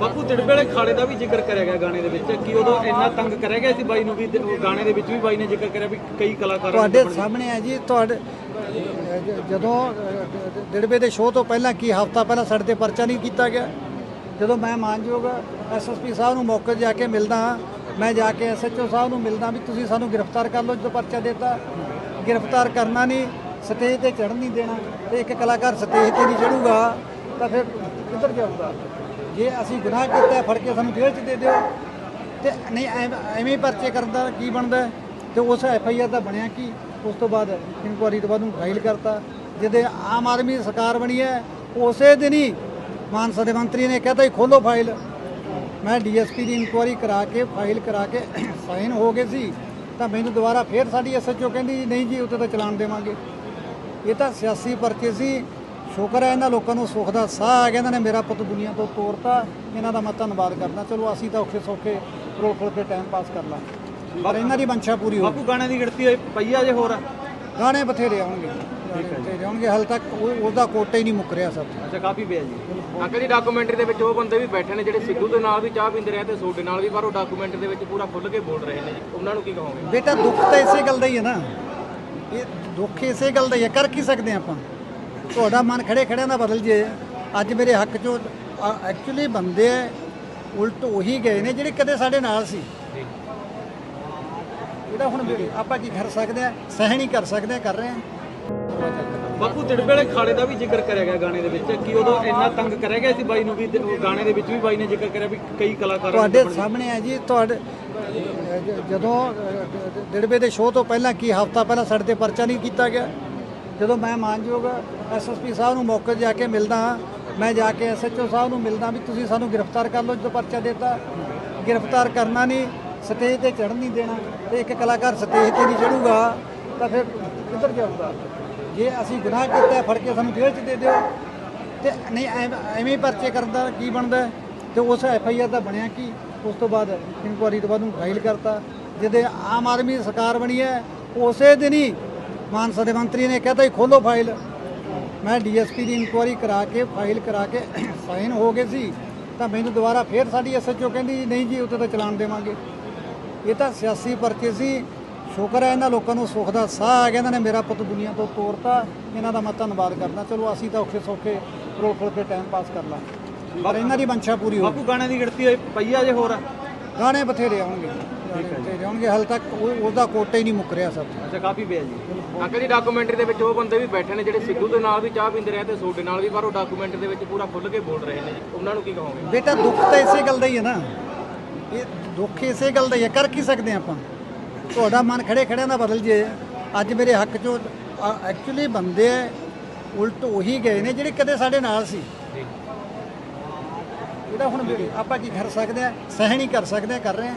ਬਾਪੂ ਦਿੜਬੇ ਵਾਲੇ ਖਾੜੇ ਦਾ ਵੀ ਜ਼ਿਕਰ ਕਰਿਆ ਗਿਆ ਗਾਣੇ ਦੇ ਵਿੱਚ। ਕਿ ਉਦੋਂ ਇੰਨਾ ਤੰਗ ਕਰਿਆ ਗਿਆ ਸੀ ਬਾਈ ਨੂੰ ਵੀ ਤੇ ਉਹ ਗਾਣੇ ਦੇ ਵਿੱਚ ਵੀ ਬਾਈ ਨੇ ਜ਼ਿਕਰ ਕਰਿਆ ਵੀ ਕਈ ਕਲਾਕਾਰਾਂ ਤੁਹਾਡੇ ਸਾਹਮਣੇ ਹੈ ਜੀ ਤੁਹਾਡੇ ਜਦੋਂ ਦਿੜਬੇ ਦੇ ਸ਼ੋਅ ਤੋਂ ਪਹਿਲਾਂ ਕੀ ਹਫਤਾ ਪਹਿਲਾਂ ਸਾਡੇ ਤੇ ਪਰਚਾ ਨਹੀਂ ਕੀਤਾ ਗਿਆ? ਜਦੋਂ ਮੈਂ ਮਾਨਯੋਗ ਐਸਐਸਪੀ ਸਾਹਿਬ ਨੂੰ ਮੌਕੇ ਜਾ ਕੇ ਮਿਲਦਾ ਮੈਂ ਜਾ ਕੇ ਐਸਐਚਓ ਸਾਹਿਬ ਨੂੰ ਮਿਲਦਾ ਵੀ ਤੁਸੀਂ ਸਾਨੂੰ ਗ੍ਰਿਫਤਾਰ ਕਰ ਲਓ ਜਦੋਂ ਪਰਚਾ ਦਿੱਤਾ। ਗ੍ਰਿਫਤਾਰ ਕਰਨਾ ਨਹੀਂ ਸਟੇਜ ਤੇ ਚੜ੍ਹਨ ਨਹੀਂ ਦੇਣਾ ਤੇ ਇੱਕ ਕਲਾਕਾਰ ਸਟੇਜ ਤੇ ਨਹੀਂ ਚੜੂਗਾ ਤਾਂ ਫਿਰ ਕਿੱਧਰ ਜਾਊਗਾ? ਜੇ ਅਸੀਂ ਗੁਨਾਹ ਕੀਤਾ, ਫੜ ਕੇ ਸਾਨੂੰ ਜੇਲ੍ਹ 'ਚ ਦੇ ਦਿਓ। ਤੇ ਨਹੀਂ ਐਵੇਂ ਐਵੇਂ ਪਰਚੇ ਕਰਨ ਦਾ ਕੀ ਬਣਦਾ ਹੈ? ਤੇ ਉਸ ਐਫ ਆਈ ਆਰ ਦਾ ਬਣਿਆ ਕੀ? ਉਸ ਤੋਂ ਬਾਅਦ ਇਨਕੁਆਰੀ ਤੋਂ ਬਾਅਦ ਨੂੰ ਫਾਈਲ ਕਰਤਾ। ਜਿਹਦੇ ਆਮ ਆਦਮੀ ਦੀ ਸਰਕਾਰ ਬਣੀ ਹੈ, ਉਸੇ ਦਿਨ ਹੀ ਮਾਨਸਾ ਦੇ ਮੰਤਰੀ ਨੇ ਕਹਿਤਾ ਹੀ ਖੋਲੋ ਫਾਈਲ ਮੈਂ ਡੀਐਸਪੀ ਦੀ ਇਨਕੁਆਰੀ ਕਰਾ ਕੇ ਫਾਈਲ ਕਰਾ ਕੇ ਸਾਈਨ ਹੋ ਗਏ ਸੀ। ਤਾਂ ਮੈਨੂੰ ਦੁਬਾਰਾ ਫੇਰ ਸਾਡੀ ਐਸਐਚਓ ਕਹਿੰਦੀ ਨਹੀਂ ਜੀ ਉੱਤੇ ਤਾਂ ਚਲਾਨ ਦੇਵਾਂਗੇ। ਇਹ ਤਾਂ ਸਿਆਸੀ ਪਰਚੇ ਸੀ। ਸ਼ੁਕਰ ਹੈ ਇਹਨਾਂ ਲੋਕਾਂ ਨੂੰ ਸੁੱਖ ਦਾ ਸਾਹ ਆ ਗਿਆ ਇਹਨਾਂ ਨੇ ਮੇਰਾ ਪੁੱਤ ਦੁਨੀਆ ਤੋਂ ਤੋਰਤਾ। ਇਹਨਾਂ ਦਾ ਮੈਂ ਧੰਨਵਾਦ ਕਰਦਾ। ਚਲੋ ਅਸੀਂ ਤਾਂ ਔਖੇ ਸੌਖੇ ਰੋਲ ਖੋਲ ਕੇ ਟਾਈਮ ਪਾਸ ਕਰ ਲਾਂ ਪਰ ਇਹਨਾਂ ਦੀ ਮੰਸ਼ਾ ਪੂਰੀ ਹੋ ਬਾਪੂ ਗਾਣੇ ਦੀ ਗਿਣਤੀ ਹੋਈ ਪਈ ਆ ਜੇ ਹੋਰ? ਗਾਣੇ ਬਥੇਰੇ ਆਉਣਗੇ। ਬਥੇਰੇ ਆਉਣਗੇ। ਹਾਲ ਤੱਕ ਉਹ- ਉਹਦਾ ਕੋਟਾ ਹੀ ਨਹੀਂ ਮੁੱਕ ਰਿਹਾ ਸਭ। ਅੱਛਾ ਕਾਫੀ ਪਿਆ ਜੀ। ਅੰਕਲ ਜੀ ਡਾਕੂਮੈਂਟਰੀ ਦੇ ਵਿੱਚ ਉਹ ਬੰਦੇ ਵੀ ਬੈਠੇ ਨੇ ਜਿਹੜੇ ਸਿੱਧੂ ਦੇ ਨਾਲ ਵੀ ਚਾਹ ਪੀਂਦੇ ਰਹੇ ਤੇ ਸੋਡੇ ਨਾਲ ਵੀ ਪਰ ਉਹ ਡਾਕੂਮੈਂਟਰੀ ਦੇ ਵਿੱਚ ਪੂਰਾ ਖੁੱਲ ਕੇ ਬੋਲ ਰਹੇ ਨੇ ਜੀ। ਉਹਨਾਂ ਨੂੰ ਕੀ ਕਹੋਗੇ? ਬੇਟਾ ਦੁੱਖ ਤਾਂ ਇਸੇ ਗੱਲ ਦਾ ਹੀ ਹੈ ਨਾ। ਇਹ ਦੁੱਖ ਇਸੇ ਗੱਲ ਦਾ ਹੀ ਹੈ। ਕਰ ਕੀ ਸਕਦੇ ਆਪਾਂ? ਤੁਹਾਡਾ ਮਨ ਖੜੇ ਖੜਿਆਂ ਦਾ ਬਦਲ ਜੇ। ਅੱਜ ਮੇਰੇ ਹੱਕ ਚੋਂ ਐਕਚੁਅਲੀ ਬੰਦੇ ਐ ਉਲਟ ਉਹੀ ਗਏ ਨੇ ਜਿਹੜੇ ਕਦੇ ਸਾਡੇ ਨਾਲ ਸੀ। ਇਹਦਾ ਹੁਣ ਆਪਾਂ ਕੀ ਕਰ ਸਕਦੇ ਆ ਸਹਿ ਨਹੀਂ ਕਰ ਸਕਦੇ ਹਾਂ, ਕਰ ਰਹੇ ਹਾਂ ਬਾਪੂ ਦਿੜਬੇ ਵਾਲੇ ਖਾੜੇ ਦਾ ਵੀ ਜ਼ਿਕਰ ਕਰਿਆ ਗਿਆ ਗਾਣੇ ਦੇ ਵਿੱਚ। ਕਿ ਉਦੋਂ ਇੰਨਾ ਤੰਗ ਕਰਿਆ ਗਿਆ ਸੀ ਬਾਈ ਨੂੰ ਵੀ ਗਾਣੇ ਦੇ ਵਿੱਚ ਵੀ ਬਾਈ ਨੇ ਜ਼ਿਕਰ ਕਰਿਆ ਵੀ ਕਈ ਕਲਾਕਾਰਾਂ ਤੁਹਾਡੇ ਸਾਹਮਣੇ ਹੈ ਜੀ ਤੁਹਾਡੇ ਜਦੋਂ ਦਿੜਬੇ ਦੇ ਸ਼ੋਅ ਤੋਂ ਪਹਿਲਾਂ ਕੀ ਹਫਤਾ ਪਹਿਲਾਂ ਸਾਡੇ ਤੇ ਪਰਚਾ ਨਹੀਂ ਕੀਤਾ ਗਿਆ? ਜਦੋਂ ਮੈਂ ਮਾਨਯੋਗ ਐਸਐਸਪੀ ਸਾਹਿਬ ਨੂੰ ਮੌਕੇ 'ਤੇ ਜਾ ਕੇ ਮਿਲਦਾ ਮੈਂ ਜਾ ਕੇ ਐਸਐਚਓ ਸਾਹਿਬ ਨੂੰ ਮਿਲਦਾ ਵੀ ਤੁਸੀਂ ਸਾਨੂੰ ਗ੍ਰਿਫਤਾਰ ਕਰ ਲਓ, ਜਦੋਂ ਪਰਚਾ ਦਿੱਤਾ। ਗ੍ਰਿਫਤਾਰ ਕਰਨਾ ਨਹੀਂ, ਸਟੇਜ ਤੇ ਚੜ੍ਹਨ ਨਹੀਂ ਦੇਣਾ ਤੇ ਇੱਕ ਕਲਾਕਾਰ ਸਟੇਜ ਤੇ ਨਹੀਂ ਚੜੂਗਾ ਤਾਂ ਫਿਰ ਕਿੱਧਰ ਜਾਊਗਾ? ਜੇ ਅਸੀਂ ਗੁਨਾਹ ਕੀਤਾ, ਫੜ ਕੇ ਸਾਨੂੰ ਜੇਲ੍ਹ 'ਚ ਦੇ ਦਿਓ। ਤੇ ਨਹੀਂ, ਐਵੇਂ ਐਵੇਂ ਪਰਚੇ ਕਰਨ ਦਾ ਕੀ ਬਣਦਾ? ਹੈ? ਤੇ ਉਸ ਐਫ ਆਈ ਆਰ ਦਾ ਬਣਿਆ ਕੀ? ਉਸ ਤੋਂ ਬਾਅਦ ਇਨਕੁਆਰੀ ਤੋਂ ਬਾਅਦ ਨੂੰ ਫਾਈਲ ਕਰਤਾ। ਜਿਹਦੇ ਆਮ ਆਦਮੀ ਦੀ ਸਰਕਾਰ ਬਣੀ ਹੈ, ਉਸੇ ਦਿਨ ਹੀ ਮਾਨਸਾ ਦੇ ਮੰਤਰੀ ਨੇ ਕਹਿਤਾ ਹੀ ਖੋਲੋ ਫਾਈਲ। ਮੈਂ ਡੀਐਸਪੀ ਦੀ ਇਨਕੁਆਰੀ ਕਰਾ ਕੇ ਫਾਈਲ ਕਰਾ ਕੇ ਸਾਈਨ ਹੋ ਗਏ ਸੀ ਤਾਂ ਮੈਨੂੰ ਦੁਬਾਰਾ ਫੇਰ ਸਾਡੀ ਐਸਐਚਓ ਕਹਿੰਦੀ ਨਹੀਂ ਜੀ ਉੱਤੇ ਤਾਂ ਚਲਾਨ ਦੇਵਾਂਗੇ। ਇਹ ਤਾਂ ਸਿਆਸੀ ਪਰਚੇ ਸੀ। ਸ਼ੁਕਰ ਹੈ ਇਹਨਾਂ ਲੋਕਾਂ ਨੂੰ ਸੁੱਖ ਦਾ ਸਾਹ ਆ ਗਿਆ ਇਹਨਾਂ ਨੇ ਮੇਰਾ ਪੁੱਤ ਦੁਨੀਆ ਤੋਂ ਤੋਰਤਾ। ਇਹਨਾਂ ਦਾ ਮੈਂ ਧੰਨਵਾਦ ਕਰਦਾ। ਚਲੋ ਅਸੀਂ ਤਾਂ ਔਖੇ ਸੌਖੇ ਰੋਲ ਖੋਲ ਕੇ ਟਾਈਮ ਪਾਸ ਕਰ ਲਾਂ ਪਰ ਇਹਨਾਂ ਦੀ ਮੰਸ਼ਾ ਪੂਰੀ ਹੋ ਬਾਪੂ ਗਾਣੇ ਦੀ ਗਿਣਤੀ ਹੋਈ ਪਈ ਆ ਜੇ ਹੋਰ? ਗਾਣੇ ਬਥੇਰੇ ਆਉਣਗੇ। ਆਉਣਗੇ ਹਾਲ ਤੱਕ ਉਹ- ਉਹਦਾ ਕੋਟਾ ਹੀ ਨਹੀਂ ਮੁੱਕ ਰਿਹਾ ਸਭ ਅੱਛਾ ਕਾਫੀ ਪਿਆ ਜੀ। ਅੰਕਲ ਜੀ ਡਾਕੂਮੈਂਟਰੀ ਦੇ ਵਿੱਚ ਉਹ ਬੰਦੇ ਵੀ ਬੈਠੇ ਨੇ ਜਿਹੜੇ ਸਿੱਧੂ ਦੇ ਨਾਲ ਵੀ ਚਾਹ ਪੀਂਦੇ ਰਹੇ ਤੇ ਸੋਡੇ ਨਾਲ ਵੀ ਪਰ ਉਹ ਡਾਕੂਮੈਂਟਰੀ ਦੇ ਵਿੱਚ ਪੂਰਾ ਖੁੱਲ ਕੇ ਬੋਲ ਰਹੇ ਨੇ ਜੀ। ਉਹਨਾਂ ਨੂੰ ਕੀ ਕਹੋਗੇ? ਬੇਟਾ ਦੁੱਖ ਤਾਂ ਇਸੇ ਗੱਲ ਦਾ ਹੀ ਹੈ ਨਾ। ਇਹ ਦੁੱਖ ਇਸੇ ਗੱਲ ਦਾ ਹੀ ਹੈ। ਕਰ ਕੀ ਸਕਦੇ ਹਾਂ ਆਪਾਂ? ਤੁਹਾਡਾ ਮਨ ਖੜੇ ਖੜਿਆਂ ਦਾ ਬਦਲ ਜੇ। ਅੱਜ ਮੇਰੇ ਹੱਕ ਚੋਂ ਐਕਚੁਅਲੀ ਬੰਦੇ ਐ ਉਲਟ ਉਹੀ ਗਏ ਨੇ ਜਿਹੜੇ ਕਦੇ ਸਾਡੇ ਨਾਲ ਸੀ। ਇਹਦਾ ਹੁਣ ਆਪਾਂ ਕੀ ਕਰ ਸਕਦੇ ਹਾਂ ਸਹਿ ਨਹੀਂ ਕਰ ਸਕਦੇ ਹਾਂ, ਕਰ ਰਹੇ ਹਾਂ